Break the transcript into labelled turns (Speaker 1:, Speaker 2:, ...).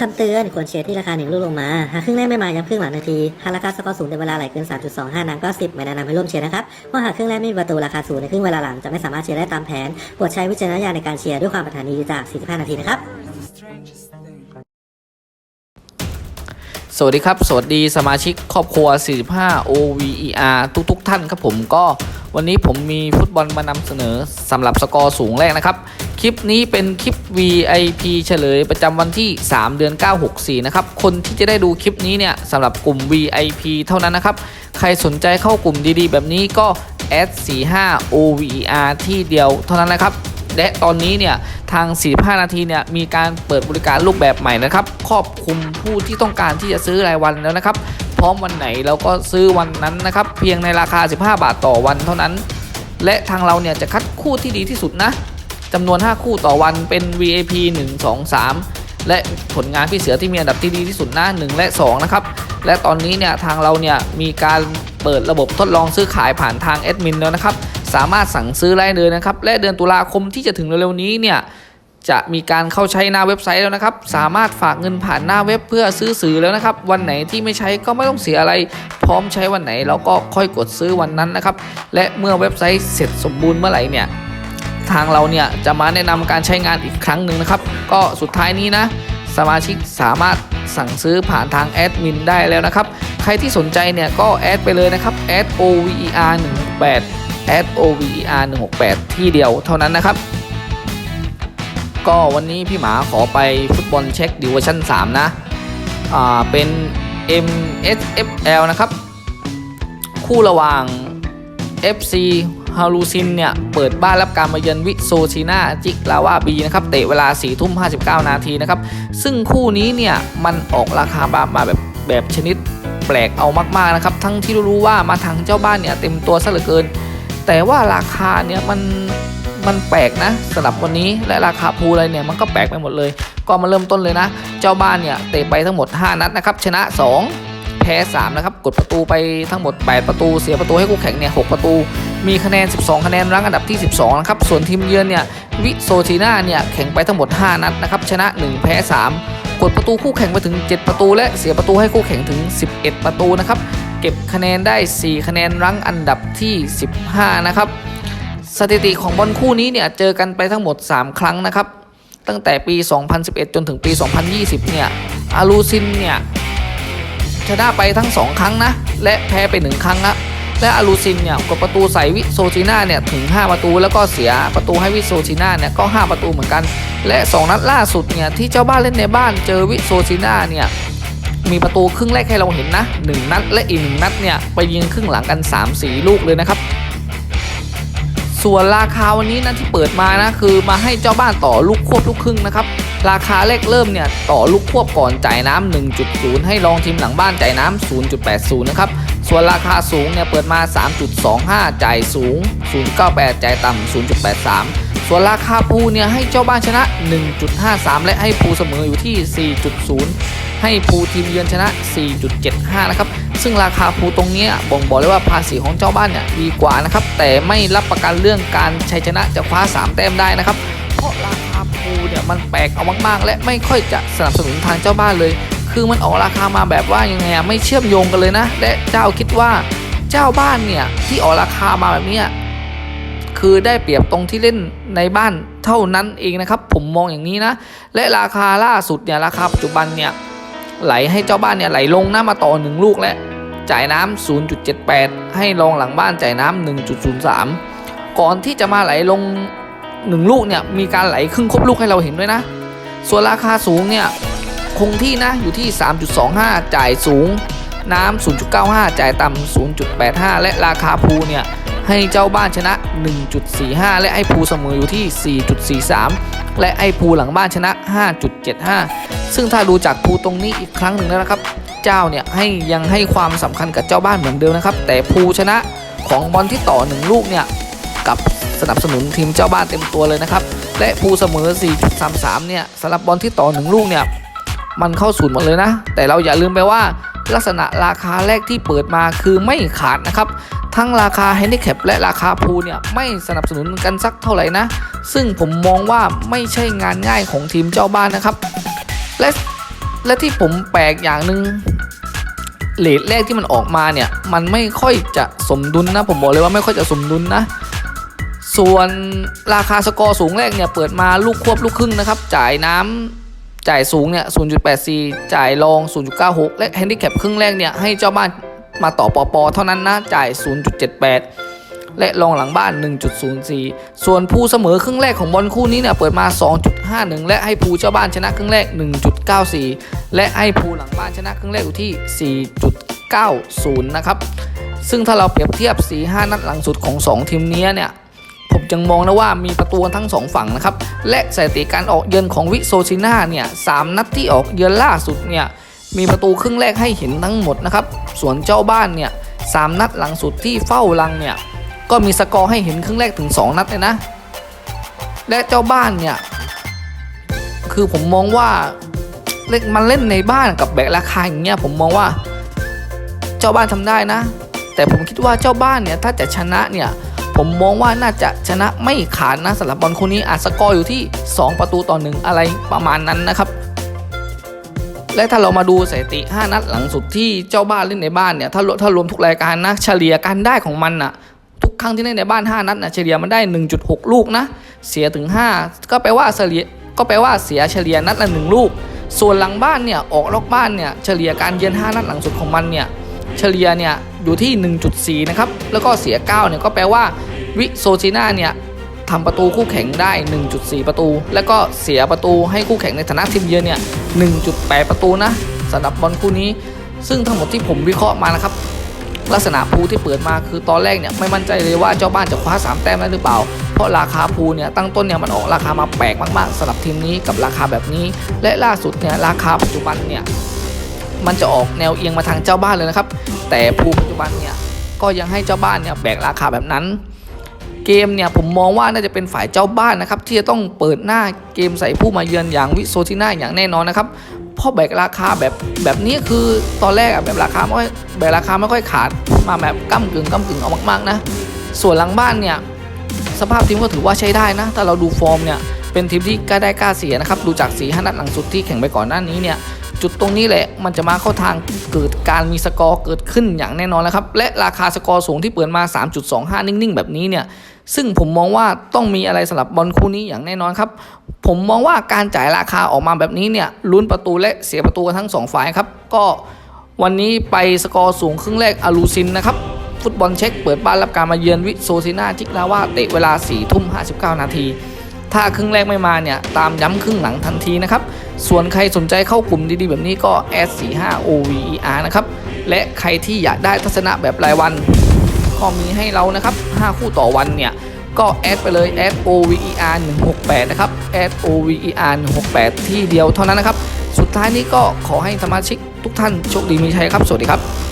Speaker 1: คำเตือนควรเชียร์ที่ราคาหนึ่งลูกลงมา หากครึ่งแรกไม่มาย้ำครึ่งหลังนาที หากราคาสกอร์สูงในเวลาไหลเกิน 3.25 นางก็ 10 ไม่แนะนำให้ร่วมเชียร์นะครับเพราะหากครึ่งแรกไม่มีประตูราคาสูงในครึ่งเวลาหลังจะไม่สามารถเชียร์ได้ตามแผนโปรดใช้วิจารณญาณในการเชียร์ด้วยความปรารถนาดีจาก 45 นาทีนะครับ
Speaker 2: สวัสดีครับ สวัสดีสมาชิกครอบครัว 45 OVER ทุกๆทท่านครับผมก็วันนี้ผมมีฟุตบอลมานำเสนอสำหรับสกอร์สูงแรกนะครับ คลิปนี้เป็นคลิป VIP เฉลยประจำวันที่ 3 เดือน 964 นะครับ คนที่จะได้ดูคลิปนี้เนี่ยสำหรับกลุ่ม VIP เท่านั้นนะครับ ใครสนใจเข้ากลุ่มดีๆ แบบนี้ก็ s 45 OVER ที่เดียวเท่านั้นนะครับ และตอนนี้เนี่ยทาง 45 นาทีเนี่ยมีการเปิดบริการรูปแบบใหม่นะครับครอบคลุมผู้ที่ต้องการที่จะซื้อรายวันแล้วนะครับ พร้อมวันไหนเราก็ซื้อวันนั้นนะครับ เพียงในราคา 15 บาทต่อวันเท่านั้น และทางเราเนี่ยจะคัดคู่ที่ดีที่สุดนะจำนวน 5 คู่ต่อวันเป็น VIP 1 2 3 และผลงานพี่เสือที่มีอันดับที่ดีที่สุดนะ1และ 2 นะครับ และตอนนี้เนี่ยทางเราเนี่ยมีการเปิดระบบทดลองซื้อขายผ่านทางแอดมินแล้วนะครับ สามารถสั่งซื้อได้เลยนะครับ และเดือนตุลาคมที่จะถึงเร็วๆนี้เนี่ยจะมีการเข้าใช้หน้าเว็บไซต์แล้วนะครับ สามารถฝากเงินผ่านหน้าเว็บเพื่อซื้อสื่อแล้วนะครับ วันไหนที่ไม่ใช้ก็ไม่ต้องเสียอะไร พร้อมใช้วันไหนเราก็ค่อยกดซื้อวันนั้นนะครับ และเมื่อเว็บไซต์เสร็จสมบูรณ์เมื่อไหร่เนี่ย ทางเราเนี่ยจะมาแนะนำการใช้งานอีกครั้งหนึ่งนะครับ ก็สุดท้ายนี้นะ สมาชิกสามารถสั่งซื้อผ่านทางแอดมินได้แล้วนะครับ ใครที่สนใจเนี่ยก็แอดไปเลยนะครับ add over 1 8 @ovr 1 6 8ที่เดียวเท่านั้นนะครับ ก็วันนี้พี่หมาขอไปฟุตบอลเช็คดิวชั่น 3 นะ อ่า เป็น MSFL นะครับ คู่ระหว่าง FC ฮารูซินเนี่ย เปิดบ้านรับการมาเยือนวิโซชินาจิกลาวาบีนะครับ เตะเวลา4ทุ่ม59 นาทีนะครับ ซึ่งคู่นี้เนี่ย มันออกราคาบามาแบบแบบชนิดแปลกเอามากๆนะครับ ทั้งที่รู้ว่ามาทางเจ้าบ้านเนี่ย เต็มตัวซะเหลือเกิน แต่ว่าราคาเนี่ยมันมันแปลกนะสำหรับวันนี้และราคาภูอะไรเนี่ยมันก็แปลกไปหมดเลย ก็มาเริ่มต้นเลยนะ เจ้าบ้านเนี่ยเตะไปทั้งหมด 5 นัดนะครับชนะ 2 แพ้3นะครับกดประตูไปทั้งหมด 8 ประตู เสียประตูให้คู่แข่งเนี่ย6ประตู มีคะแนน 12 คะแนนรั้งอันดับที่ 12นะครับส่วนทีมเยือนเนี่ยวิโซชิน่าเนี่ยแข่งไปทั้งหมด 5 นัดนะครับชนะ 1 แพ้ 3 กดประตูคู่แข่งไปถึง 7 ประตู และเสียประตูให้คู่แข่งถึง 11 ประตูนะครับ เก็บคะแนนได้ 4 คะแนนรั้งอันดับที่ 15 นะครับ สถิติของบอลคู่นี้เนี่ยเจอกันไปทั้งหมด 3 ครั้งนะครับ ตั้งแต่ปี 2011 จนถึงปี 2020 เนี่ยอารูซินเนี่ยชนะไปทั้ง 2 ครั้งนะ และแพ้ไป 1 ครั้งนะและอารูซินเนี่ยกดประตูใส่วิโซชิน่าเนี่ยถึง 5 ประตู แล้วก็เสียประตูให้วิโซชิน่าเนี่ยก็ 5 ประตูเหมือนกัน และ 2 นัดล่าสุดเนี่ยที่เจ้าบ้านเล่นในบ้านเจอวิโซชิน่าเนี่ย มีประตูครึ่งแรกให้เราเห็นนะ 1 นัดและอีก1นัดเนี่ยไปยิงครึ่งหลังกัน 3-4 ลูกเลยนะครับ ส่วนราคาวันนี้นะที่เปิดมานะคือมาให้เจ้าบ้านต่อลูกควบลูกครึ่งนะครับราคาแรกเริ่มเนี่ยต่อลูกควบก่อนจ่ายน้ำ1.0 ให้ลองทีมหลังบ้านจ่ายน้ำ0.80 นะครับ ส่วนราคาสูงเนี่ยเปิดมา 3.25 จ่ายสูง 0.98 จ่ายต่ำ0.83 ส่วนราคาภูเนี่ยให้เจ้าบ้านชนะ 1.53 และให้ภูเสมออยู่ที่ 4.0 ให้ภูทีมเยือนชนะ 4.75 นะครับ ซึ่งราคาภูตรงนี้บ่งบอกเลยว่าภาษีของเจ้าบ้านเนี่ยดีกว่านะครับ แต่ไม่รับประกันเรื่องการชัยชนะจะคว้า 3 แต้มได้นะครับ เพราะราคาภูเนี่ยมันแปลกเอามากๆ และไม่ค่อยจะสนับสนุนทางเจ้าบ้านเลย คือมันออกราคามาแบบว่ายังไงอะไม่เชื่อมโยงกันเลยนะ และเจ้าคิดว่าเจ้าบ้านเนี่ยที่ออกราคามาแบบนี้คือได้เปรียบตรงที่เล่นในบ้านเท่านั้นเองนะครับ ผมมองอย่างนี้นะ และราคาล่าสุดเนี่ยราคาปัจจุบันเนี่ย ไหลให้เจ้าบ้านเนี่ยไหลลงหน้ามาต่อหนึ่งลูกและ จ่ายน้ำ0.78 ให้รองหลังบ้านจ่ายน้ำ1.03 ก่อนที่จะมาไหลลงหนึ่งลูกเนี่ยมีการไหลครึ่งครบลูกให้เราเห็นด้วยนะ ส่วนราคาสูงเนี่ยคงที่นะอยู่ที่ 3.25 จ่ายสูงน้ำ 0.95 จ่ายต่ำ 0.85 และราคาภูเนี่ยให้เจ้าบ้านชนะ 1.45 และให้ภูเสมออยู่ที่ 4.43 และให้ภูหลังบ้านชนะ 5.75 ซึ่งถ้าดูจากภูตรงนี้อีกครั้งหนึ่งแล้วนะครับ เจ้าเนี่ยให้ยังให้ความสำคัญกับเจ้าบ้านเหมือนเดิมนะครับ แต่ภูชนะของบอลที่ต่อ 1 ลูกเนี่ยกับสนับสนุนทีมเจ้าบ้านเต็มตัวเลยนะครับ และภูเสมอ 4.33 เนี่ยสำหรับบอลที่ต่อ 1 ลูกเนี่ยมันเข้าศูนย์หมดเลยนะ แต่เราอย่าลืมไปว่า ลักษณะราคาแรกที่เปิดมาคือไม่ขาดนะครับ ทั้งราคาแฮนดิแคปและราคาพูลเนี่ยไม่สนับสนุนกันสักเท่าไหร่นะ ซึ่งผมมองว่าไม่ใช่งานง่ายของทีมเจ้าบ้านนะครับ และและที่ผมแปลกอย่างหนึ่งเลทแรกที่มันออกมาเนี่ยมันไม่ค่อยจะสมดุลนะผมบอกเลยว่าไม่ค่อยจะสมดุลนะส่วนราคาสกอร์สูงแรกเนี่ยเปิดมาลูกควบลูกครึ่งนะครับ จ่ายน้ำ จ่ายสูงเนี่ย 0.84จ่ายรอง0.96 และแฮนดิแคปครึ่งแรกเนี่ย ให้เจ้าบ้านมาต่อปอปอเท่านั้นนะ จ่าย 0.78 และรองหลังบ้าน 1.04 ส่วนผู้เสมอครึ่งแรกของบอลคู่นี้เนี่ย เปิดมา 2.51 และให้ผู้เจ้าบ้านชนะครึ่งแรก 1.94 และให้ผู้หลังบ้านชนะครึ่งแรกอยู่ที่ 4.90 นะครับ ซึ่งถ้าเราเปรียบเทียบ 4-5 นัดหลังสุดของ 2 ทีมนี้เนี่ย ผมจึงมองนะว่ามีประตูทั้งสองฝั่งนะครับ และสถิติการออกเยือนของวิโซซิน่าเนี่ยสามนัดที่ออกเยือนล่าสุดเนี่ยมีประตูครึ่งแรกให้เห็นทั้งหมดนะครับ ส่วนเจ้าบ้านเนี่ยสามนัดหลังสุดที่เฝ้ารังเนี่ยก็มีสกอร์ให้เห็นครึ่งแรกถึง 2 นัดเลยนะ และเจ้าบ้านเนี่ยคือผมมองว่าเล่นมันเล่นในบ้านกับแบกราคาอย่างเงี้ยผมมองว่า เจ้าบ้านทำได้นะ แต่ผมคิดว่าเจ้าบ้านเนี่ยถ้าจะชนะเนี่ย ผมมองว่าน่าจะชนะไม่ขาดนะสำหรับบอลคู่นี้อาจสกอร์อยู่ที่ 2 ประตูต่อหนึ่งอะไรประมาณนั้นนะครับและถ้าเรามาดูสถิติ 5 นัดหลังสุดที่เจ้าบ้านเล่นในบ้านเนี่ยถ้าถ้ารวมทุกรายการนะเฉลี่ยการได้ของมันน่ะทุกครั้งที่เล่นในบ้าน 5 นัดนะเฉลี่ยมันได้ 1.6 ลูกนะเสียถึง 5 ก็แปลว่าเฉลี่ยก็แปลว่าเสียเฉลี่ยนัดละ 1 ลูก ส่วนหลังบ้านเนี่ยออกนอกบ้านเนี่ยเฉลี่ยการเยือน 5 นัดหลังสุดของมันเนี่ย เฉลี่ยเนี่ยอยู่ที่ 1.4 นะครับ แล้วก็เสีย 9 เนี่ยก็แปลว่าวิโซซิน่าเนี่ยทำประตูคู่แข่งได้ 1.4 ประตู แล้วก็เสียประตูให้คู่แข่งในฐานะทีมเยือนเนี่ย 1.8 ประตูนะสำหรับบอลคู่นี้ ซึ่งทั้งหมดที่ผมวิเคราะห์มานะครับ ลักษณะภูที่เปิดมาคือตอนแรกเนี่ยไม่มั่นใจเลยว่าเจ้าบ้านจะคว้า 3 แต้มได้หรือเปล่า เพราะราคาภูเนี่ยตั้งต้นเนี่ยมันออกราคามาแปลกมากๆสำหรับทีมนี้กับราคาแบบนี้ และล่าสุดเนี่ยราคาปัจจุบันเนี่ย มันจะออกแนวเอียงมาทางเจ้าบ้านเลยนะครับ แต่ภูปัจจุบันเนี่ยก็ยังให้เจ้าบ้านเนี่ยแบกราคาแบบนั้น เกมเนี่ยผมมองว่าน่าจะเป็นฝ่ายเจ้าบ้านนะครับที่จะต้องเปิดหน้าเกมใส่ผู้มาเยือนอย่างวิโซทิน่าอย่างแน่นอนนะครับเพราะแบกราคาแบบแบบนี้คือตอนแรกอะแบบราคาไม่ค่อยแบกราคาไม่ค่อยขาดมาแบบก้ากึ่งก้ากึ่งเอามากๆนะ ส่วนหลังบ้านเนี่ยสภาพทีมก็ถือว่าใช้ได้นะถ้าเราดูฟอร์มเนี่ยเป็นทีมที่กล้าได้กล้าเสียนะครับดูจากสีห้านัดหลังสุดที่แข่งไปก่อนหน้านี้เนี่ย จุดตรงนี้แหละมันจะมาเข้าทางเกิดการมีสกอร์เกิดขึ้นอย่างแน่นอนแล้วครับ และราคาสกอร์สูงที่เปิดมา 3.25 นิ่งๆ แบบนี้เนี่ย ซึ่งผมมองว่าต้องมีอะไรสำหรับบอลคู่นี้อย่างแน่นอนครับ ผมมองว่าการจ่ายราคาออกมาแบบนี้เนี่ยลุ้นประตูและเสียประตูกันทั้งสองฝ่ายครับ ก็วันนี้ไปสกอร์สูงครึ่งแรกอาลูซินนะครับฟุตบอลเช็คเปิดบ้านรับการมาเยือนวิโซซิน่าจิกลาว่าเตะเวลา4ทุ่ม59 นาที ถ้าครึ่งแรกไม่มาเนี่ย ตามย้ำครึ่งหลังทันทีนะครับ ส่วนใครสนใจเข้ากลุ่มดีๆ แบบนี้ก็ S45 OVER นะครับ และใครที่อยากได้ทัศนะแบบรายวัน ก็มีให้เรานะครับ 5 คู่ต่อวันเนี่ย ก็แอดไปเลยแอด OVER 168 นะครับแอด OVER 168 ที่เดียวเท่านั้นนะครับ สุดท้ายนี้ก็ขอให้สมาชิกทุกท่านโชคดีมีชัยครับ สวัสดีครับ